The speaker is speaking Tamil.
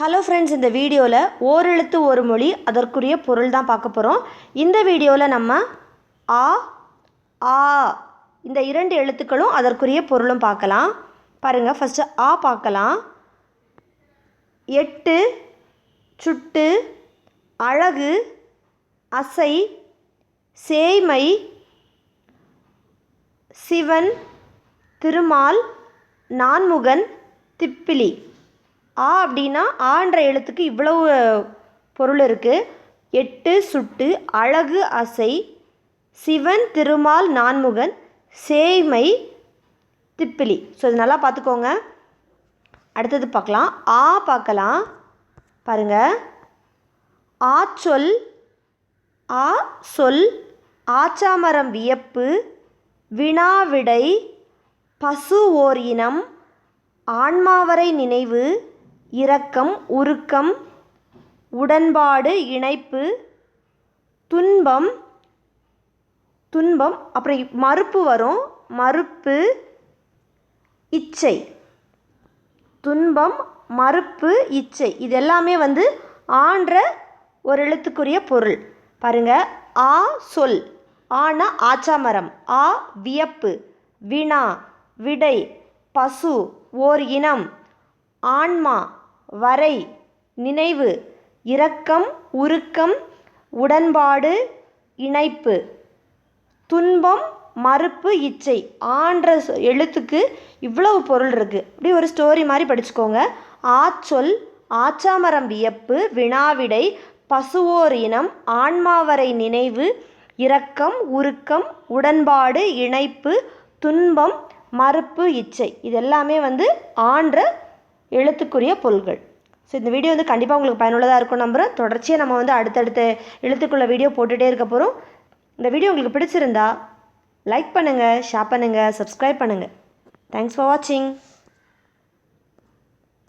ஹலோ ஃப்ரெண்ட்ஸ் இந்த வீடியோவில் ஓரெழுத்து ஒரு மொழி அதற்குரிய பொருள் தான் பார்க்க போகிறோம் இந்த வீடியோவில் நம்ம ஆ ஆ இந்த இரண்டு எழுத்துக்களும் அதற்குரிய பொருளும் பார்க்கலாம். பாருங்கள் ஃபஸ்ட்டு ஆ பார்க்கலாம். எட்டு சுட்டு அழகு அசை சேய்மை சிவன் திருமால் நான்முகன் திப்பிலி. ஆ அப்படின்னா ஆன்ற எழுத்துக்கு இவ்வளவு பொருள் இருக்குது எட்டு சுட்டு அழகு அசை சிவன் திருமால் நான்முகன் சேய்மை திப்பிலி. ஸோ இது நல்லா பார்த்துக்கோங்க. அடுத்தது பார்க்கலாம். ஆ பார்க்கலாம். பாருங்க. ஆ சொல் ஆ சொல் ஆச்சாமரம் வியப்பு வினாவிடை பசு ஓர் இனம் ஆன்மாவரை நினைவு இரக்கம் உருக்கம் உடன்பாடு இணைப்பு துன்பம் துன்பம் அப்புறம் மறுப்பு வரும். மறுப்பு இச்சை. துன்பம் மறுப்பு இச்சை. இது எல்லாமே வந்து ஆன்ற ஒரு எழுத்துக்குரிய பொருள். பாருங்க ஆ சொல். ஆனா ஆச்சாமரம். ஆ வியப்பு. வினா விடை. பசு ஓர் இனம். ஆன்மா வரை நினைவு இரக்கம் உருக்கம் உடன்பாடு இணைப்பு. துன்பம் மறுப்பு இச்சை ஆன்ற எழுத்துக்கு இவ்வளவு பொருள் இருக்குது இப்படி ஒரு ஸ்டோரி மாதிரி படிச்சுக்கோங்க. ஆச்சொல் ஆச்சாமரம் வியப்பு வினாவிடை பசுவோர் இனம் ஆன்மாவரை நினைவு இரக்கம் உருக்கம் உடன்பாடு இணைப்பு துன்பம் மறுப்பு இச்சை. இது எல்லாமே வந்து ஆன்ற எழுத்துக்குரிய பொருள்கள். ஸோ இந்த வீடியோ வந்து கண்டிப்பாக உங்களுக்கு பயனுள்ளதாக இருக்கும் நம்புகிறேன் தொடர்ச்சியாக நம்ம வந்து அடுத்தடுத்த எழுத்துக்குள்ள வீடியோ போட்டுகிட்டே இருக்க போகிறோம் இந்த வீடியோ உங்களுக்கு பிடிச்சிருந்தா லைக் பண்ணுங்கள் ஷேர் பண்ணுங்கள் சப்ஸ்கிரைப் பண்ணுங்கள் தேங்க்ஸ் ஃபார் வாட்சிங்